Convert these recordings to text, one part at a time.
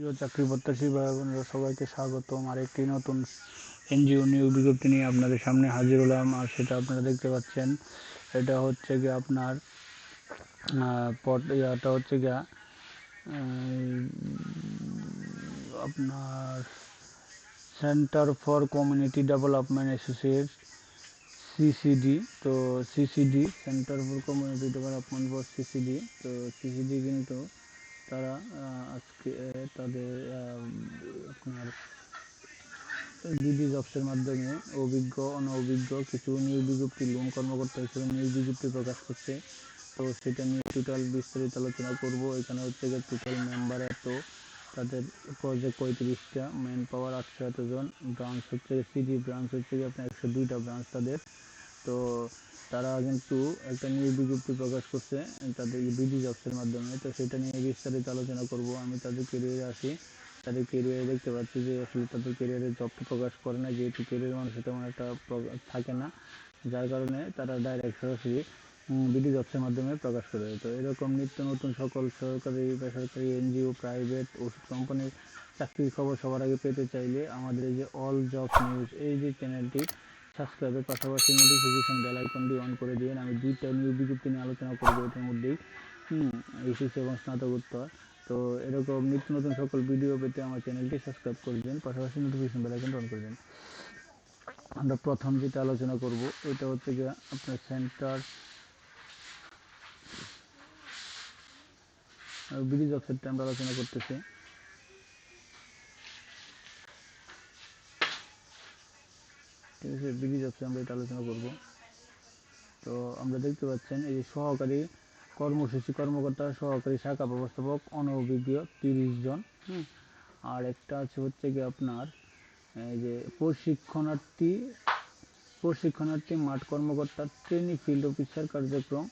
প্রিয় চাকরি প্রত্যাশী ভাই বোনেরা, সবাইকে স্বাগতম। আর একটি নতুন এনজিও নিয়োগ বিজ্ঞপ্তি নিয়ে আপনাদের সামনে হাজির হলাম, আর সেটা আপনারা দেখতে পাচ্ছেন। এটা হচ্ছে গিয়ে আপনার পট এটা হচ্ছে গিয়া আপনার centre for community development associate, CCD. তো CCD, centre for community development for CCD. তো সিসিডি কিন্তু তারা আজকে তাদের আপনার ডিডি জবসের মাধ্যমে অভিজ্ঞ, অনভিজ্ঞ কিছু নিয়োগ বিজ্ঞপ্তি লোন কর্মকর্তা হিসেবে নিয়োগ বিজ্ঞপ্তি প্রকাশ করছে। তো সেটা নিয়ে টোটাল বিস্তারিত আলোচনা করব। এখানে হচ্ছে গিয়ে টোটাল মেম্বার এত, তাদের প্রজেক্ট পঁয়ত্রিশটা ম্যান পাওয়ার আটশো এত জন ব্রাঞ্চ হচ্ছে সিডি ব্রাঞ্চ হচ্ছে গিয়ে আপনার একশো দুইটা ব্রাঞ্চ তাদের। তো তারা কিন্তু একটা নিয়োগ বিজ্ঞপ্তি প্রকাশ করছে তাদের বিডি জবসের মাধ্যমে। তো সেটা নিয়ে বিস্তারিত আলোচনা করব। আমি তাদের কেরিয়ারে আসি তাদের কেরিয়ারে দেখতে পাচ্ছি যে আসলে তাদের কেরিয়ারে জবটা প্রকাশ করে না, যেহেতু কেরিয়ার মানুষের তেমন একটা থাকে না। যার কারণে তারা ডাইরেক্ট সরাসরি বিডি জবসের মাধ্যমে প্রকাশ করে। তো এরকম নিত্য নতুন সকল সরকারি, বেসরকারি, এনজিও প্রাইভেট ওষুধ কোম্পানির চাকরির খবর সবার আগে পেতে চাইলে আমাদের এই যে অল জব নিউজ এই যে চ্যানেলটি সাবস্ক্রাইবের পাশাপাশি নোটিফিকেশন বেল আইকনটি অন করে দিন। আমি দুইটা নিয়োগ বিজ্ঞপ্তি নিয়ে আলোচনা করব এটার মধ্যেই। হুম এইচএসসি এবং স্নাতকোত্তর। তো এরকম নিত্য নতুন সকল ভিডিও পেতে আমার চ্যানেলটি সাবস্ক্রাইব করে দিন, পাশাপাশি নোটিফিকেশন বেল আইকনটি অন করে দিন। আমরা প্রথম যেটা আলোচনা করব, এটা হচ্ছে গিয়ে আপনার সেন্টার বিডি অফ সেটটা আমরা আলোচনা করতেছি। ঠিক আছে বিডি জবসে আমরা এটা আলোচনা করব। তো আমরা দেখতে পাচ্ছেন এই যে সহকারী কর্মসূচি কর্মকর্তা, সহকারী শাখা ব্যবস্থাপক, অনভিজ্ঞ তিরিশ জন। আর একটা আছে হচ্ছে কি আপনার, এই যে প্রশিক্ষণার্থী প্রশিক্ষণার্থী মাঠ কর্মকর্তা, ট্রেনিং ফিল্ড অফিসার কার্যক্রম,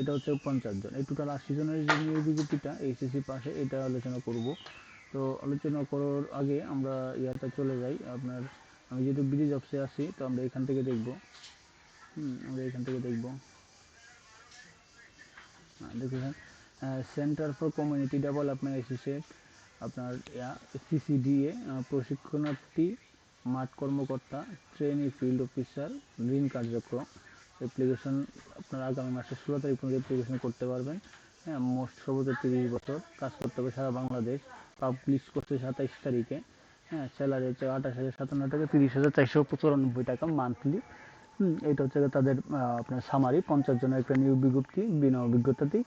এটা হচ্ছে পঞ্চাশ জন। এই টোটাল আশি জনের যে নিয়োগ বিজ্ঞপ্তিটা, এইচএসসি পাশে এটা আলোচনা করব। তো আলোচনা করার আগে আমরা ইয়াতে চলে যাই আপনার আমি যেহেতু ব্রিজ অফিসে আছি, তো আমরা এখান থেকে দেখব। হুম, আমরা এখান থেকে দেখব। দেখুন centre for community development associate আপনার সিসিডিএ প্রশিক্ষণার্থী, মাঠ কর্মকর্তা ট্রেনি ফিল্ড অফিসার ঋণ কার্যক্রম অ্যাপ্লিকেশন আপনার আগামী মাসের ষোলো তারিখ পর্যন্ত অ্যাপ্লিকেশন করতে পারবেন। হ্যাঁ মোস্ট সর্বোচ্চ তিরিশ বছর কাজ করতে হবে সারা বাংলাদেশ। পাবলিশ করতে সাতাইশ তারিখে। হ্যাঁ স্যালারি হচ্ছে আঠাশ হাজার সাতান্ন টাকা, তিরিশ হাজার চারশো চুরানব্বই টাকা মান্থলি হুম, এটা হচ্ছে তাদের আপনার সামারি পঞ্চাশ জনের একটা নিয়োগ বিজ্ঞপ্তি, বিনা অভিজ্ঞতাতেই।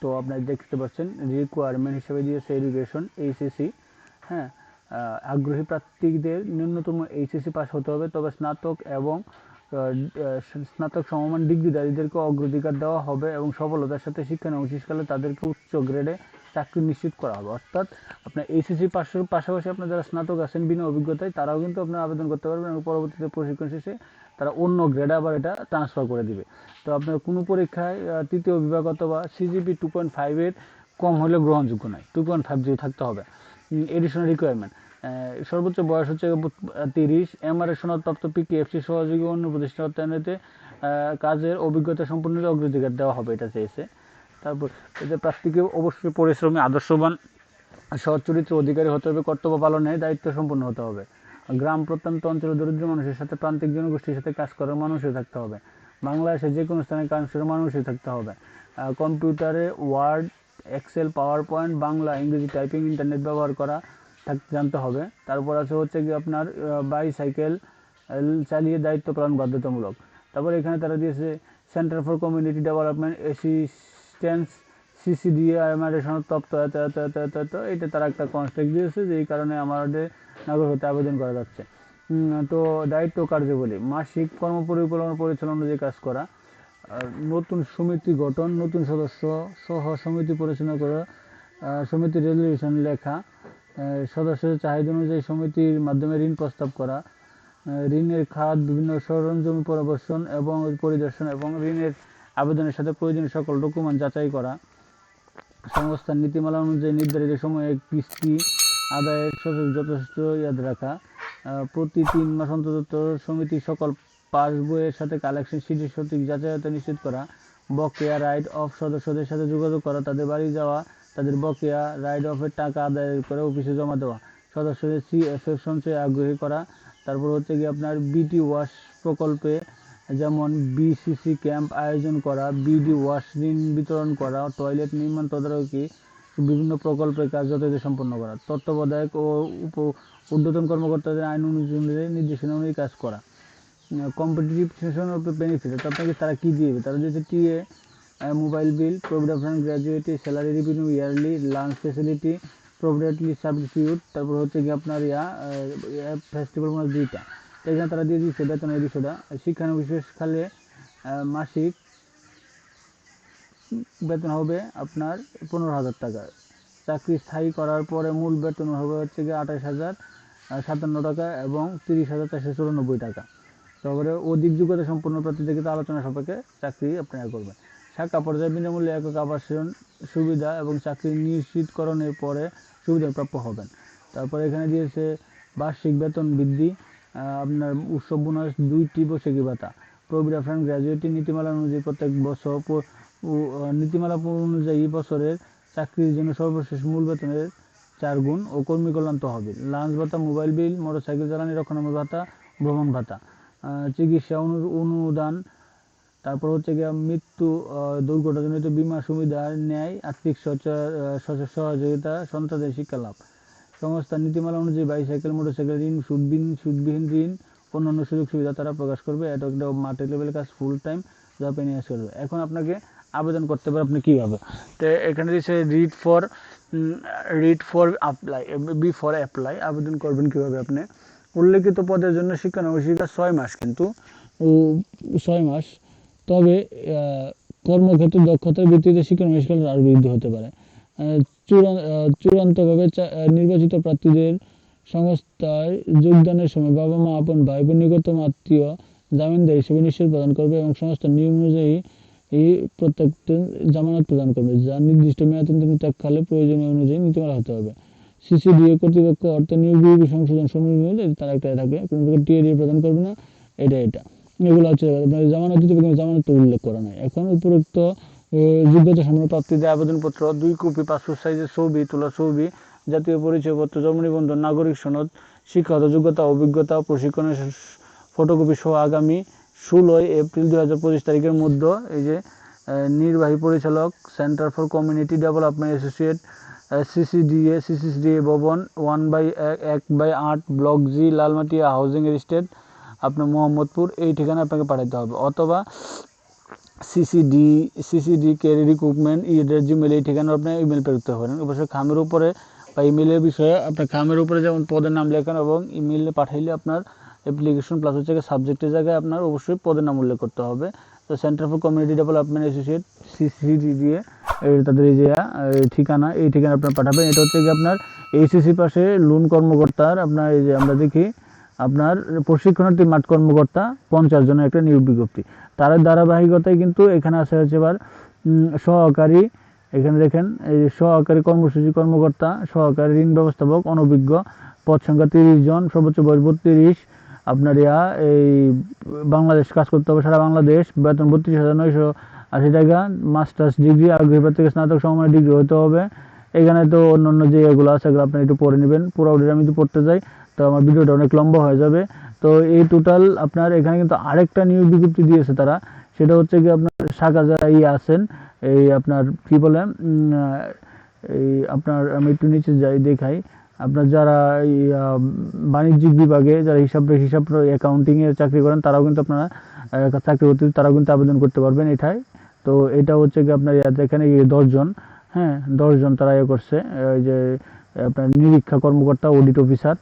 তো আপনারা দেখতে পাচ্ছেন রিকোয়ারমেন্ট হিসেবে দিয়েছে এডুকেশন এইচএসসি হ্যাঁ আগ্রহী প্রার্থীদের ন্যূনতম এইচএসসি পাস হতে হবে। তবে স্নাতক এবং স্নাতক সমমান ডিগ্রিধারীদেরকে অগ্রাধিকার দেওয়া হবে এবং সফলতার সাথে শিক্ষানবিশ কালে তাদেরকে উচ্চ গ্রেডে চাকরি নিশ্চিত করা হবে। অর্থাৎ আপনার এইচএসসি পাশের পাশাপাশি আপনার যারা স্নাতক আছেন, বিনা অভিজ্ঞতায়, তারাও কিন্তু আপনার আবেদন করতে পারবেন এবং পরবর্তীতে প্রশিক্ষণ শেষে তারা অন্য গ্রেডে আবার এটা ট্রান্সফার করে দিবে। তো আপনার কোনো পরীক্ষায় তৃতীয় বিভাগ অথবা সিজিপি টু পয়েন্ট ফাইভের কম হলে গ্রহণযোগ্য নয়। টু পয়েন্ট ফাইভ জিরো থাকতে হবে। এডিশনাল রিকোয়ারমেন্ট সর্বোচ্চ বয়স হচ্ছে তিরিশ। এমআরএ সনদপ্রাপ্ত পিকেএফসি সহযোগী অন্য প্রতিষ্ঠান অর্থায়নেতে কাজের অভিজ্ঞতা সম্পন্ন অগ্রাধিকার দেওয়া হবে এটা চেয়েছে। তারপর এতে প্রার্থীকে অবশ্যই পরিশ্রমী, আদর্শবান সৎ চরিত্র অধিকারী হতে হবে, কর্তব্য পালনে দায়িত্ব সম্পন্ন হতে হবে। গ্রাম প্রত্যন্ত অঞ্চলের দরিদ্র মানুষের সাথে প্রান্তিক জনগোষ্ঠীর সাথে কাজ করার মানুষই থাকতে হবে। বাংলাদেশের যে কোনো স্থানে কাজ করার মানুষই থাকতে হবে। কম্পিউটারে Word, Excel PowerPoint Bangla, ইংরেজি টাইপিং, ইন্টারনেট ব্যবহার করা থাক- জানতে হবে। তারপর আছে হচ্ছে কি আপনার বাইসাইকেল চালিয়ে দায়িত্ব পালন বাধ্যতামূলক। তারপর এখানে তারা দিয়েছে centre for community development assistance CCDA আমাদের সনদপ্রাপ্ত এত এত এত এত এত এটা তারা একটা কনস্ট্রাক্ট দিয়েছে যে এই কারণে আমাদের নাগরিকত্ব আবেদন করা যাচ্ছে। তো দায়িত্ব কার্যবলী, মাসিক কর্ম পরিকল্পনা পরিচালনা যে কাজ করা নতুন সমিতি গঠন, নতুন সদস্য সহ সমিতি পরিচালনা করা সমিতির রেজলিউশন লেখা সদস্যদের চাহিদা অনুযায়ী সমিতির মাধ্যমে ঋণ প্রস্তাব করা ঋণের খাত, বিভিন্ন সরঞ্জাম পরিদর্শন এবং পরিদর্শন এবং ঋণের আবেদনের সাথে প্রয়োজনীয় সকল ডকুমেন্ট যাচাই করা, সংস্থার নীতিমালা অনুযায়ী নির্ধারিত সময়ে কিস্তি আদায়ের যথেষ্ট ইয়াদ রাখা প্রতি তিন মাস অন্তর অন্তর সমিতি সকল পাস বইয়ের সাথে কালেকশন শিটের সঠিক যাচাইতা নিশ্চিত করা, বকেয়া রাইট অফ সদস্যদের সাথে যোগাযোগ করা, তাদের বাড়ি যাওয়া, তাদের বকেয়া রাইড অফের টাকা আদায় করে অফিসে জমা দেওয়া, সদস্যদের সিএফএফ সঞ্চয়ে আগ্রহী করা, তারপর হচ্ছে কি আপনার বিটি ওয়াশ প্রকল্পে যেমন বিসিসি ক্যাম্প আয়োজন করা বিডি ওয়াশ ঋণ বিতরণ করা টয়লেট নির্মাণ তদারকি, বিভিন্ন প্রকল্পের কাজ যথাযথ সম্পন্ন করা, তত্ত্বাবধায়ক ও উপ ঊর্ধ্বতন কর্মকর্তাদের আইন অনুযায়ী নির্দেশনা অনুযায়ী কাজ করা। কম্পিটিটিভ সেশন অফ বেনিফিট আপনাকে তারা কী দিবে? তারা দিয়েছে TA mobile bill provident fund gratuity salary revenue yearly lunch facility providently substitute তারপর হচ্ছে কি আপনার ইয়া ফেস্টিভ্যাল মানে দুইটা। তো এখানে তারা দিয়ে দিচ্ছে বেতনের বিষয়টা। শিক্ষানবিশেষ খালে মাসিক বেতন হবে আপনার পনেরো হাজার টাকা। চাকরি স্থায়ী করার পরে মূল বেতন হবে হচ্ছে গিয়ে আঠাশ হাজার সাতান্ন টাকা এবং তিরিশ হাজার চারশো চুরানব্বই টাকা। তারপরে অধিক যোগ্যতা সম্পন্ন প্রার্থীদেরকে তো আলোচনা সাপেক্ষে চাকরি আপনারা করবেন। শাখা পর্যায়ে বিনামূল্যে একক আবাসন সুবিধা এবং চাকরি নিশ্চিতকরণের পরে সুবিধা প্রাপ্য হবেন। তারপরে এখানে দিয়েছে বার্ষিক বেতন বৃদ্ধি আপনার উৎসব বোনাস দুইটি বৈশাখী ভাতা। প্রবিডা ফান্ড গ্র্যাজুয়েটি নীতিমালা অনুযায়ী প্রত্যেক বছর নীতিমালা অনুযায়ী বছরের চাকরির জন্য সর্বশেষ মূল বেতনের চার গুণ ও কর্মী কল্যাণ তহবিল, লাঞ্চ ভাতা, মোবাইল বিল, মোটরসাইকেল চালানি রক্ষণাবেক্ষণ ভাতা, ভ্রমণ ভাতা। চিকিৎসা অনু- অনুদান, তারপর হচ্ছে গিয়ে মৃত্যু দুর্ঘটনাজনিত বীমা সুবিধার ন্যায়, আর্থিক সহযোগিতা সন্তানদের শিক্ষা লাভ সংস্থার নীতিমালা অনুযায়ী বাইসাইকেল মোটরসাইকেল ঋণ, সুদবিহীন সুদবিহীন ঋণ, অন্যান্য সুযোগ সুবিধা তারা প্রকাশ করবে। এটা একটা মাঠে লেভেল কাজ ফুল টাইম জব এনএস করবে এখন আপনাকে আবেদন করতে পারে আপনি কীভাবে? তো এখানে দিচ্ছে read for read for apply before apply আবেদন করবেন কীভাবে আপনি? উল্লেখিত পদের জন্য শিক্ষা শিক্ষানবিশিকা ছয় মাস কিন্তু ছয় মাস। তবে কর্মক্ষেত্রে দক্ষতার ভিত্তিতে শিক্ষানবিশকাল আরও বৃদ্ধি হতে পারে। চূড়ান্তভাবে চা- আহ, নির্বাচিত প্রার্থীদের সংস্থায় যোগদানের সময় বাবা মা আপন ভাই বোন নিকটতম আত্মীয় জামিনদার হিসেবে নিশ্চয় প্রদান করবে এবং সংস্থার নিয়ম অনুযায়ী এই প্রত্যেকটা জামানত প্রদান করবে যা নির্দিষ্ট মেয়াদকালে প্রয়োজনীয় অনুযায়ী নীতিমালা হতে হবে। সিসিডিএ কর্তৃপক্ষ অর্থ নিয়োগ সংশোধন তারা একটা থাকবে কোনো প্রকার প্রদান করবে না এটা এটা। এগুলো হচ্ছে জামানত দিতে জামানত উল্লেখ করা নাই। এখন উপরোক্ত যোগ্যতা সম্পন্ন প্রাপ্তিদের আবেদনপত্র, দুই কপি, পাসপোর্ট সাইজের ছবি, তোলা ছবি, জাতীয় পরিচয়পত্র, জন্ম নিবন্ধন, নাগরিক সনদ, শিক্ষাগত যোগ্যতা, অভিজ্ঞতা, প্রশিক্ষণের ফটোকপি সহ আগামী ষোলোই এপ্রিল দু হাজার পঁচিশ তারিখের মধ্যে এই যে নির্বাহী পরিচালক, centre for community development associate CCDA CCDA ভবন, ওয়ান বাই এক বাই আট, block G, Lalmatia housing estate আপনার মোহাম্মদপুর, এই ঠিকানা আপনাকে পাঠাতে হবে। অথবা সিসিডি সিসিডি ক্যারি রিক্রুটমেন্ট ইডের জিমেল এই ঠিকানা আপনি ইমেল করতে পারেন। অবশ্যই খামের উপরে বা ইমেলের বিষয়ে আপনার খামের উপরে যেমন পদের নাম লেখেন এবং ইমেলে পাঠাইলে আপনার অ্যাপ্লিকেশন প্লাস হচ্ছে সাবজেক্টের জায়গায় আপনার অবশ্যই পদের নাম উল্লেখ করতে হবে। তো centre for community development associate CCD দিয়ে তাদের এই যে ঠিকানা, এই ঠিকানা আপনার পাঠাবেন। এটা হচ্ছে কি আপনার এইচএসি পাশে লোন কর্মকর্তার আপনার এই যে আমরা দেখি আপনার প্রশিক্ষণার্থী মাঠ কর্মকর্তা পঞ্চাশ জনের একটা নিয়োগ বিজ্ঞপ্তি। তার ধারাবাহিকতায় কিন্তু এখানে আছে হচ্ছে এবার সহকারী, এখানে দেখেন, এই সহকারী কর্মসূচি কর্মকর্তা, সহকারী ঋণ ব্যবস্থাপক, অনভিজ্ঞ, পদ সংখ্যা তিরিশ জন, সর্বোচ্চ বয়স বত্রিশ। আপনার ইয়া, এই বাংলাদেশ কাজ করতে হবে সারা বাংলাদেশ, বেতন বত্রিশ হাজার নয়শো আশি টাকা, মাস্টার্স ডিগ্রি আগ্রহী প্রার্থীকে স্নাতক সমমানের ডিগ্রি হতে হবে। এখানে তো অন্য অন্য যে এগুলো আছে, এগুলো আপনি একটু পড়ে নেবেন। পুরো আমি যদি পড়তে যাই। তো আমার ভিডিওটা অনেক লম্বা হয়ে যাবে। তো এই টোটাল আপনার এখানে কিন্তু আরেকটা নিয়োগ বিজ্ঞপ্তি দিয়েছে তারা। সেটা হচ্ছে কি আপনার শাখা যারা ইয়ে আছেন, এই আপনার কি বলে এই আপনার আমি একটু নিচে যাই, দেখাই। আপনার যারা বাণিজ্যিক বিভাগে যারা হিসাব হিসাব অ্যাকাউন্টিংয়ে চাকরি করেন, তারাও কিন্তু আপনারা চাকরি করতে তারাও কিন্তু আবেদন করতে পারবেন এটাই। তো এটা হচ্ছে কি আপনার, এখানে দশজন হ্যাঁ দশজন তারা ইয়ে করছে ওই যে আপনার নিরীক্ষা কর্মকর্তা অডিট অফিসার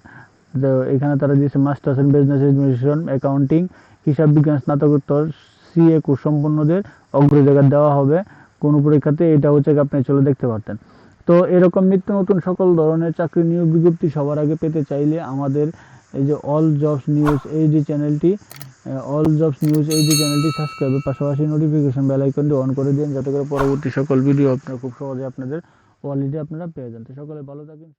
এখানে তারা দিয়েছে masters in business administration accounting হিসাব বিজ্ঞান, স্নাতকোত্তর সিএ কোর্স সম্পন্নদের অগ্রজায়গা দেওয়া হবে। কোন পরীক্ষাতে এটা হচ্ছে আপনি চলে দেখতে পারতেন। তো এরকম নিত্য নতুন সকল ধরনের চাকরি নিয়োগ বিজ্ঞপ্তি সবার আগে পেতে চাইলে আমাদের এই যে অল জবস নিউজ এই যে চ্যানেলটি অল জবস নিউজ এই যে চ্যানেলটি সাবস্ক্রাইবের পাশাপাশি নোটিফিকেশন বেল আইকনটি অন করে দিন, যাতে করে পরবর্তী সকল ভিডিও আপনার খুব সহজে আপনাদের অলরেডি আপনারা পেয়ে যান। তো সকলে ভালো থাকেন